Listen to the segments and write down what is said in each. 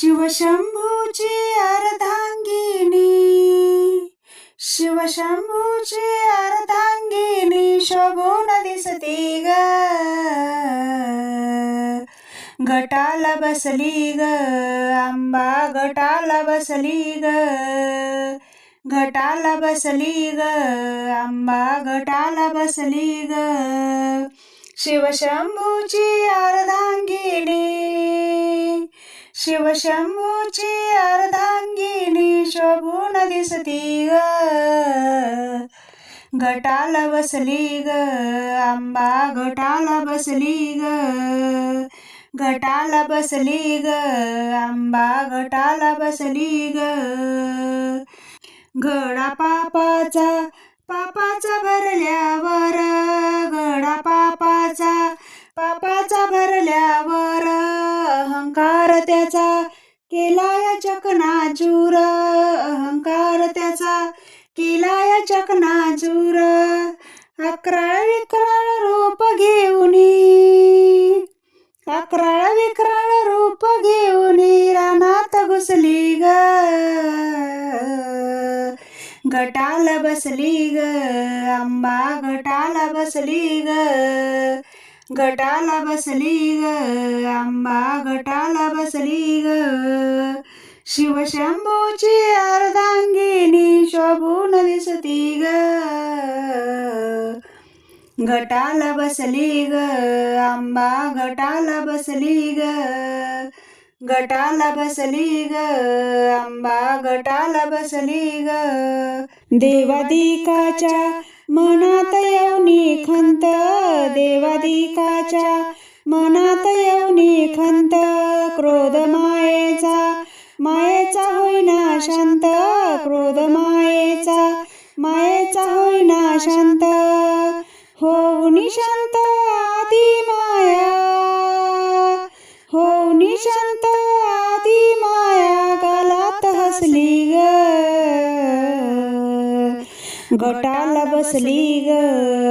शिवशंभूची अर्धांगिनी. शिवशंभूची अर्धांगिनी शोभून दिसती ग. गटाला बसली ग. आंबा गटाला बसली ग. गटाला बसली ग. आंबा गटाला बसली ग. शिवशंभूची अर्धांगिणी शिवशंभूची अर्धांगिनी शोभून दिसती ग. गटाला बसली ग. आंबा घटाला बसली ग. घटाला बसली ग. आंबा घटाला बसली ग. घडा पापाचा पापाचा भरल्यावर केलाय चकनाचूर अहंकार त्याचा. केलाय चकनाचूर अकराळ विक्राळ रूप घेऊन अकराळ विक्राळ रूप घेऊन रानात घुसली ग. गटाला बसली ग आंबा गटाला बसली ग. घटाला बसली ग आंबा घटाला बसली ग. शिवशंभूची अर्धांगिनी शोभून दिसती ग. घटाला बसली ग आंबा घटाला बसली ग. घटाला बसली ग आंबा घटाला बसली ग. देवादिकाच्या मनात येऊनी खंत देवादिकाच्या मनात येऊनी खंत क्रोध मायेचा मायेचा होईना शांत क्रोध मायेचा मायेचा होईना शांत होऊनी शांत आदी माया होऊनी शांत आदी माया गालात हसली ग गटाला बसली ग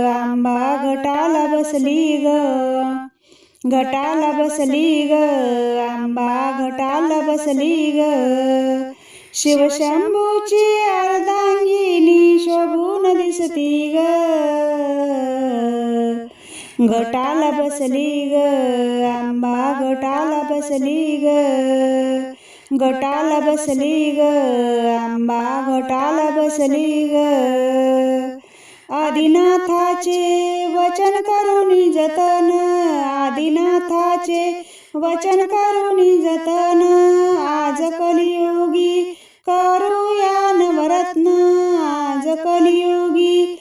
आंबा गटाला बसली ग. गटाला बसली ग आंबा गटाला बसली ग. शिवशंभूची अर्धांगिनी शोभून दिसती ग. गटाला बसली ग आंबा गटाला बसली ग. गटाला बसली ग. आंबा गटाला बसली ग. आदिनाथाचे वचन करुणी जतन. आदिनाथाचे वचन करुणी जतन. आज कलियोगी करूया नवरत्न. आज कलियोगी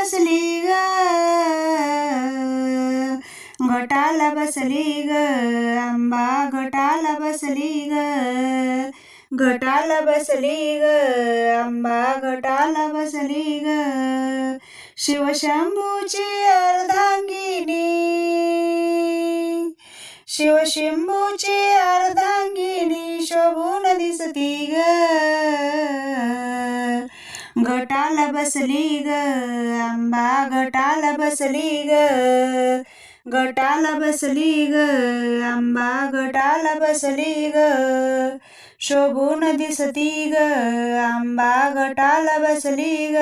बसली ग घोटाला बसली ग आंबा घोटाला बसली ग घोटाला बसली ग आंबा घोटाला बसली ग शिवशंभूची अर्धांगिनी. शिवशंभूची अर्धांगिनी शोभून दिसती ग गटाला बसली ग आंबा गटाला बसली ग. गटाला बसली ग आंबा गटाला बसली ग. शोभून दिसती ग आंबा गटाला बसली ग.